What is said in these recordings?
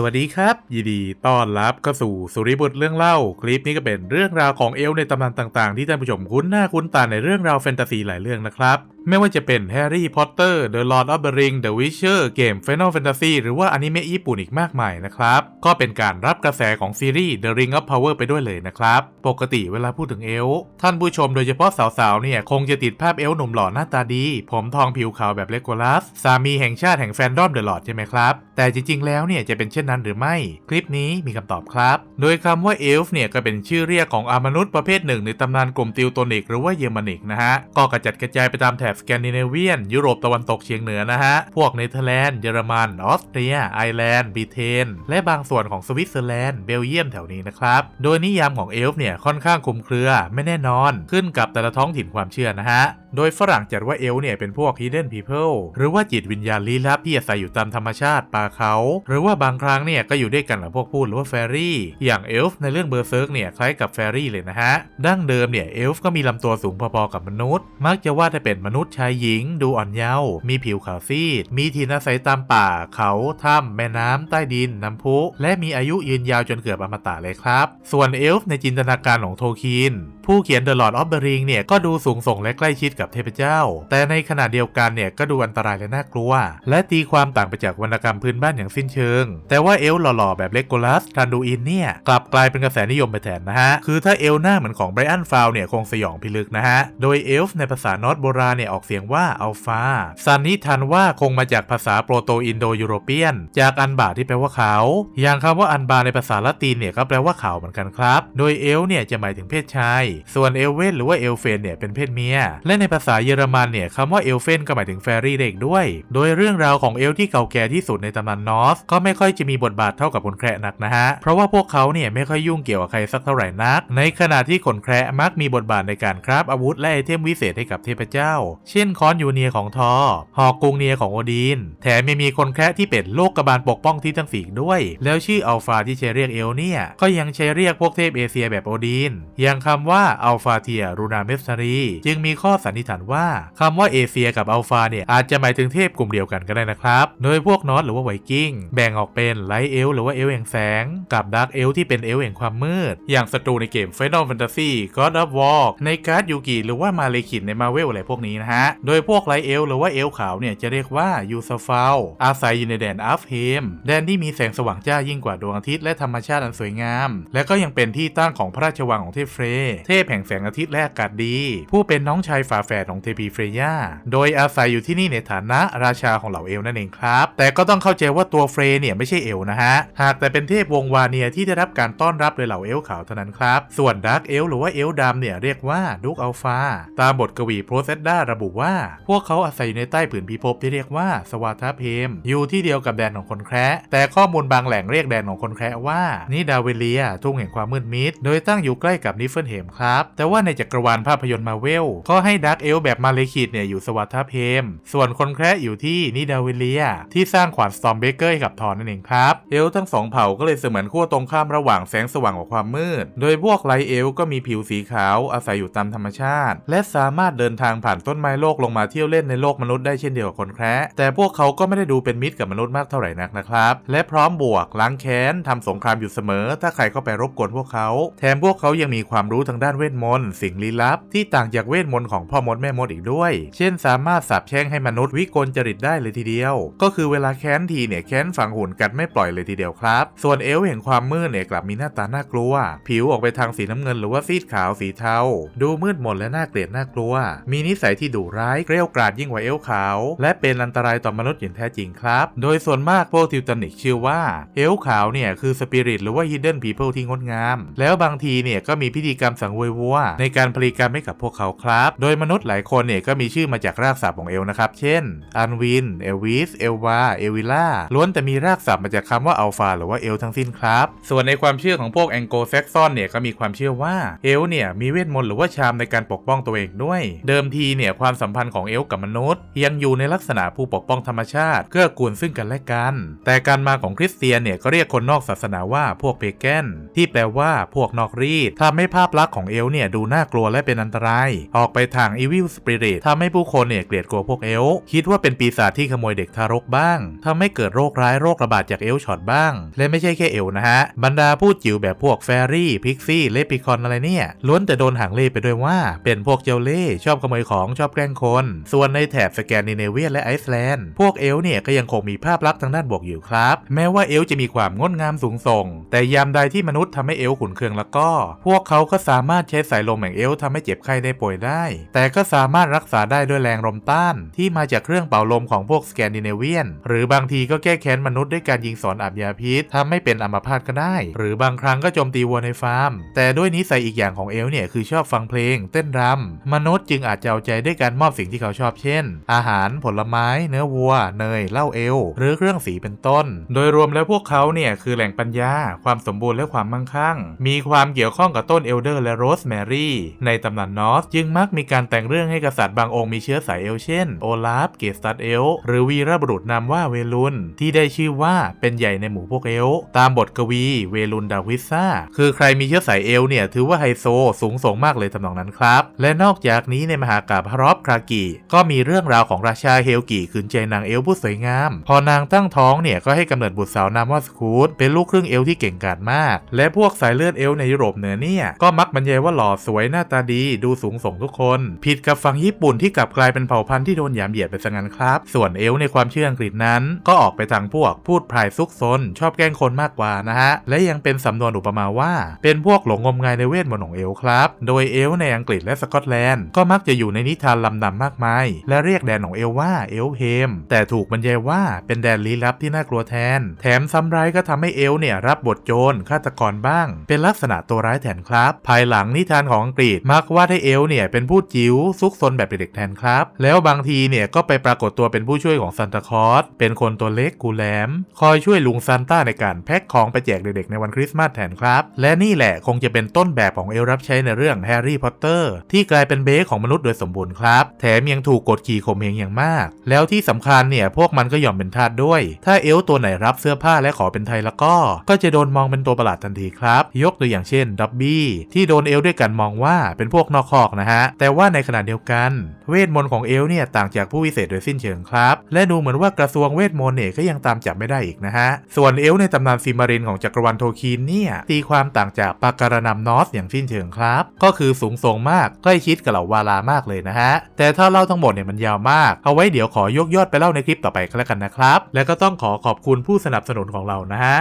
สวัสดีครับ ยินดีต้อนรับเข้าสู่สุริบุตรเรื่องเล่า คลิปนี้ก็เป็นเรื่องราวของเอลในตำนานต่างๆ ที่ท่านผู้ชมคุ้นหน้าคุ้นตาในเรื่องราวแฟนตาซีหลายเรื่องนะครับไม่ว่าจะเป็นแฮร์รี่พอตเตอร์ The Lord of the Ring The Witcher เกม Final Fantasy หรือว่าอนิเมะญี่ปุ่นอีกมากมายนะครับ ก็เป็นการรับกระแสของซีรีส์ The Ring of Power ไปด้วยเลยนะครับ ปกติเวลาพูดถึงเอลฟ์ท่านผู้ชมโดยเฉพาะสาวๆเนี่ย คงจะติดภาพเอลฟ์หนุ่มหล่อหน้าตาดี ผมทองผิวขาวแบบเลโกลัส สามีแห่งชาติแห่งแฟนดอมเดอะลอร์ดใช่ไหมครับ แต่จริงๆแล้วเนี่ยจะเป็นเช่นนั้นหรือไม่ คลิปนี้มีคำตอบครับ โดยคำว่าเอลฟ์เนี่ยก็เป็นชื่อเรียกของอามนุษย์ประเภทหนึ่งในตำนานกลุ่มติวโตนิกหรือว่าเยอรมนิกนะฮะก็กระจัดกระจายไปตามแถบสแกนดิเนเวียน ยุโรปตะวันตกเฉียงเหนือนะฮะ พวกเนเธอร์แลนด์ เยอรมัน ออสเตรีย ไอร์แลนด์ บริเตน และบางส่วนของสวิตเซอร์แลนด์ เบลเยียมแถวนี้นะครับ โดยนิยามของเอลฟ์เนี่ยค่อนข้างคลุมเครือไม่แน่นอน ขึ้นกับแต่ละท้องถิ่นความเชื่อนะฮะโดยฝรั่งจัดว่าเอลเนี่ยเป็นพวก hidden people หรือว่าจิตวิญญาณลี้ลับที่อาศัยอยู่ตามธรรมชาติป่าเขา หรือว่าบางครั้งเนี่ยก็อยู่ด้วยกันกับพวกพูดหรือว่าแฟรี่ อย่างเอลฟ์ในเรื่องเบอร์เซิร์กเนี่ยคล้ายกับแฟรี่เลยนะฮะ ดั้งเดิมเนี่ยเอลฟ์ก็มีลำตัวสูงพอๆกับมนุษย์ มักจะว่าจะเป็นมนุษย์ชายหญิง ดูอ่อนเยาว์มีผิวขาวซีด มีถิ่นอาศัยตามป่า เขาถ้ำแม่น้ำใต้ดินน้ำพุ และมีอายุยืนยาวจนเกือบอมตะเลยครับ ส่วนเอลฟ์ในจินตนาการของโทคิน ผู้เขียน The Lord of the Ring เนี่ยก็ดูสูงส่งและใกล้ชิดกับเทพเจ้า แต่ในขณะเดียวกันเนี่ยก็ดูอันตรายและน่ากลัว และตีความต่างไปจากวรรณกรรมพื้นบ้านอย่างสิ้นเชิง แต่ว่าเอลหล่อๆ แบบเลโกลัสทันดูอินเนี่ยกลับกลายเป็นกระแสนิยมไปแทนนะฮะ คือถ้าเอลหน้าเหมือนของไบรอันฟาวเนี่ยคงสยองพิลึกนะฮะ โดยเอลฟ์ในภาษานอตโบราณเนี่ยออกเสียงว่าอัลฟาสันนิษฐานว่าคงมาจากภาษาโปรโตอินโดยูโรเปียน จากอันบาที่แปลว่าขาวอย่างคำว่าอันบาในภาษาละตินเนี่ยก็แปลว่าขาวเหมือนกันครับ โดยเอลเนี่ยจะหมายถึงเพศชายส่วนเอลเวนหรือว่าเอลเฟนเนี่ยเป็นเพศเมีย และในภาษาเยอรมันเนี่ยคำว่าเอลเฟนก็หมายถึงแฟรี่เด็กด้วย โดยเรื่องราวของเอลที่เก่าแก่ที่สุดในตำนานนอร์สก็ไม่ค่อยจะมีบทบาทเท่ากับคนแคระนักนะฮะ เพราะว่าพวกเขาเนี่ยไม่ค่อยยุ่งเกี่ยวกับใครสักเท่าไหร่นัก ในขณะที่คนแคระมักมีบทบาทในการคราฟอาวุธและไอเทมวิเศษให้กับเทพเจ้า เช่นค้อนยูเนียของทอหอกกุงเนียของโอดีน แถมยังมีคนแคระที่เป็นโลกกบาลปกป้องที่ทั้งสี่ด้วย แล้วชื่ออัลฟาที่ใช้เรียกเอลเนี่ย ก็ยังใช้เรียกพวกเทพเอเชียแบบโอดีน อย่างคำว่าอัลฟาเทียรูนาเมสซารีจึงมีข้อสันนิษฐานว่าคำว่าเอเชียกับอัลฟาเนี่ยอาจจะหมายถึงเทพกลุ่มเดียวกันก็ได้นะครับ โดยพวกนอตหรือว่าไวกิ้งแบ่งออกเป็นไลท์เอลหรือว่าเอลแห่งแสง กับดาร์กเอลที่เป็นเอลแห่งความมืด อย่างศัตรูในเกม Final Fantasy God of War ในการ์ดยูกิหรือว่ามาเลคินในมาเวลอะไรพวกนี้นะฮะ โดยพวกไลท์เอลหรือว่าเอลขาวเนี่ยจะเรียกว่ายูซาฟาลอาศัยอยู่ในแดนอัฟเฮมแดนที่มีแสงสว่างจ้ายิ่งกว่าดวงอาทิตย์และธรรมชาติอันสวยงาม และก็ยังเป็นที่ตั้งของพระราชวังของเทพเฟรเทพแห่งแสงอาทิตย์และอากาศดี ผู้เป็นน้องชายฝาแฝดของเทพีเฟรย่าโดยอาศัยอยู่ที่นี่ในฐานะราชาของเหล่าเอลนั่นเองครับ แต่ก็ต้องเข้าใจว่าตัวเฟร์เนี่ยไม่ใช่เอลนะฮะ หากแต่เป็นเทพวงวาเนียที่ได้รับการต้อนรับโดยเหล่าเอลขาวเท่านั้นครับ ส่วนดาร์กเอลหรือว่าเอลดำเนี่ยเรียกว่าดุกอัลฟา ตามบทกวีโปรเซดดาระบุว่า พวกเขาอาศัยอยู่ในใต้ผืนพิภพที่เรียกว่าสวาทาเพม อยู่ที่เดียวกับแดนของคนแคระแต่ข้อมูลบางแหล่งเรียกแดนของคนแคระว่านิดาเวเลียทุ่งแห่งความมืดมิด โดยตั้งอยู่ใกล้กับนิฟเฟิลเฮมครับ แต่ว่าในจักรวาลภาพยนตร์มาเวลก็ให้ดาร์กเอลแบบมาเลคิดเนี่ยอยู่สวาทาเพม ส่วนคนแคระอยู่ที่นิดาเวเลีย ที่สร้างขวานสตอมเบเกอร์ให้กับทอนนั่นเองครับ เอลทั้งสองเผ่าก็เลยเสมือนขั้วตรงข้ามระหว่างแสงสว่างกับความมืด โดยพวกไลเอลก็มีผิวสีขาวอาศัยอยู่ตามธรรมชาติ และสามารถเดินทางผ่านต้นไม้โลกลงมาเที่ยวเล่นในโลกมนุษย์ได้เช่นเดียวกับคนแคระแต่พวกเขาก็ไม่ได้ดูเป็นมิตรกับมนุษย์มากเท่าไหร่นักนะครับ และพร้อมบวกล้างแค้นทำสงครามอยู่เสมอ ถ้าใครเข้าไปรบกวนพวกเขา แถมพวกเขายังมีความรู้ทางด้านเวทมนต์สิ่งลี้ลับ ที่ต่างจากเวทมนต์ของพ่อมดแม่มดอีกด้วย เช่น สามารถสาบแช่งให้มนุษย์วิกลจริตได้เลยทีเดียว ก็คือเวลาแค้นทีเนี่ยแค้นฝังหุ่นกัดไม่ปล่อยเลยทีเดียวครับ ส่วนเอลฟ์แห่งความมืดเนี่ยกลับมีหน้าตาน่ากลัว ผิวออกไปทางสีน้ำเงินหรือว่าซีดขาวสีเทา ดูมืดมนและน่าเกลียดน่ากลัว มีนิสัยที่ดุร้ายเกรี้ยวกราดยิ่งกว่าเอลขาว และเป็นอันตรายต่อมนุษย์อย่างแท้จริงครับ โดยส่วนมากพวกทิวตานิกเชื่อว่าเอลขาวเนี่ยคือสปิริตหรือว่า hidden people ที่งดงาม แล้วบางทีเนี่ยก็มีพิธีกรรมสังเวยวัวในการผลิกรรมให้กับพวกเขาครับ โดยมนุษย์หลายคนเนี่ยก็มีชื่อมาจากรากศัพท์ของเอลนะครับ เช่น อันวิน เอลวิส เอลวา เอวิล่า ล้วนแต่มีรากศัพท์มาจากคำว่าอัลฟาหรือว่าเอลทั้งสิ้นครับ ส่วนในความเชื่อของพวกแองโกลแซกซอนเนี่ยก็มีความเชื่อว่าเอลเนี่ยมีเวทมนต์หรือว่าชามในการปกป้องตัวเองด้วย เดิมทีเนี่ยความสัมพันธ์ของเอลกับมนุษย์ ยังอยู่ในลักษณะผู้ปกป้องธรรมชาติเกื้อกูลซึ่งกันและกัน แต่การมาของคริสเตียนเนี่ยก็เรียกคนนอกศาสนาว่าพวกเพแกนที่แปลว่าพวกนอกรีดทำให้ภาพลักษณ์ของเอลเนี่ยดูน่ากลัวและเป็นอันตราย ออกไปทาง Evil Spirit ทำให้ผู้คนเนี่ยเกลียดกลัวพวกเอลคิดว่าเป็นปีศาจที่ขโมยเด็กทารกบ้างทำให้เกิดโรคร้ายโรคระบาดจากเอลช็อตบ้าง และไม่ใช่แค่เอลนะฮะ บรรดาผู้จิ๋วแบบพวกแฟรี่พิกซี่เลปิคอนอะไรเนี่ยล้วนแต่โดนหางเล่ไปด้วยว่า เป็นพวกเจ้าเล่ชอบขโมยของชอบแกล้งคน ส่วนในแถบสแกนดิเนเวียและไอซ์แลนด์พวกเอลเนี่ยก็ยังคงมีภาพลักษณ์ทางด้านบวกอยู่ครับ แม้ว่าเอลจะมีความงดงามสูงส่ง แต่ยามใดที่มนุษย์ทำให้เอลขุนเคืองแล้วก็ พวกเขาก็สามารถใช้สายลมแห่งเอลฟ์ทำให้เจ็บไข้ได้ป่วยได้ แต่ก็สามารถรักษาได้ด้วยแรงลมต้าน ที่มาจากเครื่องเป่าลมของพวกสแกนดิเนเวียน หรือบางทีก็แก้แค้นมนุษย์ด้วยการยิงสอนอาบยาพิษทำให้เป็นอัมพาตก็ได้ หรือบางครั้งก็โจมตีวัวในฟาร์ม แต่ด้วยนิสัยอีกอย่างของเอลเนี่ยคือชอบฟังเพลง เต้นรำมนุษย์จึงอาจจะเอาใจด้วยการมอบสิ่งที่เขาชอบเช่น อาหารผลไม้ เนื้อวัว เนยเหล้าเอลหรือเครื่องสีเป็นต้น โดยรวมแล้วพวกเขาเนี่ยคือแหล่งปัญญา ความสมบูรณ์และความมั่งคั่ง มีความเกี่ยวข้องกับต้นเอลเดอร์และโรสแมรี่ ในตำนานนอร์สจึงมักมีการแต่งเรื่องให้กษัตริย์บางองค์มีเชื้อสายเอลเช่น โอลาฟ เกสตัดเอล หรือวีรบุรุษนามว่าเวลุน ที่ได้ชื่อว่าเป็นใหญ่ในหมู่พวกเอล ตามบทกวีเวลุนดาวิซ่า คือใครมีเชื้อสายเอลเนี่ยถือว่าไฮโซสูงส่งมากเลยทำนองนั้นครับ และนอกจากนี้ในมหากาพย์ฮารอฟครากิก็มีเรื่องราวของราชาเฮลกิขืนใจนางเอลผู้สวยงาม พอนางตั้งท้องเนี่ยก็ให้กำเนิดบุตรสาวนามว่าสคูดเป็นลูกครึ่งเอลที่เก่งกาจมาก และพวกสายเลือดเอลในยุโรปเหนือเนี่ยก็มักบรรยายว่าหล่อสวยหน้าตาดีดูสูงส่งทุกคน ผิดกับฝั่งญี่ปุ่นที่กลับกลายเป็นเผ่าพันธุ์ที่โดนหยามเหยียดไปซะงั้นครับ ส่วนเอลในความเชื่ออังกฤษนั้น ก็ออกไปทางพวกพูดพรายซุกซน ชอบแกล้งคนมากกว่านะฮะ และยังเป็นสำนวนอุปมาว่า เป็นพวกหลงงมงายในเวทมนต์ของเอลครับ โดยเอลในอังกฤษและสกอตแลนด์ก็มักจะอยู่ในนิทานลำนำมากมาย และเรียกแดนของเอลว่าเอลเฮมแต่ถูกบรรยายว่าเป็นแดนลี้ลับที่น่ากลัวแทน แถมซ้ำร้ายก็ทำให้เอลเนี่ยรับบทโจรฆาตกรบ้าง เป็นลักษณะตัวร้ายแทนครับ ภายหลังนิทานของอังกฤษมักวาดให้เอลเนี่ยเป็นผู้จิ๋วซุกซนแบบเด็กๆแทนครับ แล้วบางทีเนี่ยก็ไปปรากฏตัวเป็นผู้ช่วยของซันตาคอสเป็นคนตัวเล็กกูแลม คอยช่วยลุงซานต้าในการแพ็คของไปแจกเด็กๆในวันคริสต์มาสแทนครับ และนี่แหละคงจะเป็นต้นแบบของเอลรับใช้ในเรื่องแฮร์รี่พอตเตอร์ที่กลายเป็นเบสของมนุษย์โดยสมบูรณ์ครับ แถมยังถูกกดขี่ข่มเหงอย่างมาก แล้วที่สำคัญเนี่ยพวกมันก็ยอมเป็นทาสด้วย ถ้าเอลตัวไหนรับเสื้อผ้าและขอเป็นไทยแล้วก็ ก็จะโดนมองเป็นตัวประหลาดทันทีครับ ยกตัวอย่างเช่นดับบี้ที่โดนเอลด้วยกันมองว่าเป็นพวกนอกคอกนะฮะ แต่ว่าในขณะเดียวกัน เวทมนต์ของเอลเนี่ยต่างจากผู้วิเศษโดยสิ้นเชิงครับ และดูเหมือนว่ากระทรวงเวทมนต์เนี่ยก็ยังตามจับไม่ได้อีกนะฮะ ส่วนเอลในตำนานซิมารินของจักรวาลโทคีนเนี่ยตีความต่างจากปาการนำนอสอย่างสิ้นเชิงครับ ก็คือสูงส่งมากใกล้ชิดกับเหล่าวาลามากเลยนะฮะ แต่ถ้าเล่าทั้งหมดเนี่ยมันยาวมาก เอาไว้เดี๋ยวขอยกยอดไปเล่าในคลิปต่อไปก็แล้วกันนะครับ และก็ต้องขอขอบคุณผู้สนับสนุนของเรานะฮะ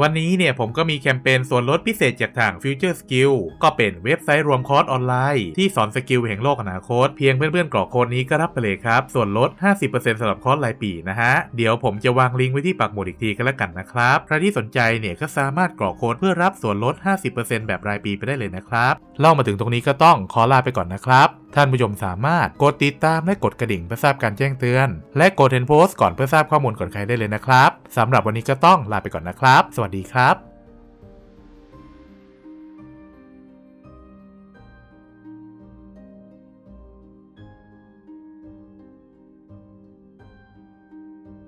วันนี้เนี่ยผมก็มีแคมเปญส่วนลดพิเศษจากทาง Future Skill ก็เป็นเว็บไซต์รวมคอร์สออนไลน์ที่สอนสกิลแห่งโลกอนาคต เพียงเพื่อนๆกรอกโค้ดนี้ก็รับไปเลยครับ ส่วนลด 50%สำหรับคอร์สรายปีนะฮะ เดี๋ยวผมจะวางลิงก์ไว้ที่ปักหมุดอีกทีก็แล้วกันนะครับ ใครที่สนใจเนี่ยก็สามารถกรอกโค้ดเพื่อรับส่วนลด 50%แบบรายปีไปได้เลยนะครับ เล่ามาถึงตรงนี้ก็ต้องขอลาไปก่อนนะครับท่านผู้ชมสามารถกดติดตามและกดกระดิ่งเพื่อทราบการแจ้งเตือน และกดเห็นโพสต์ก่อนเพื่อทราบข้อมูลก่อนใครได้เลยนะครับสำหรับวันนี้ก็ต้องลาไปก่อนนะครับสวัสดีครับ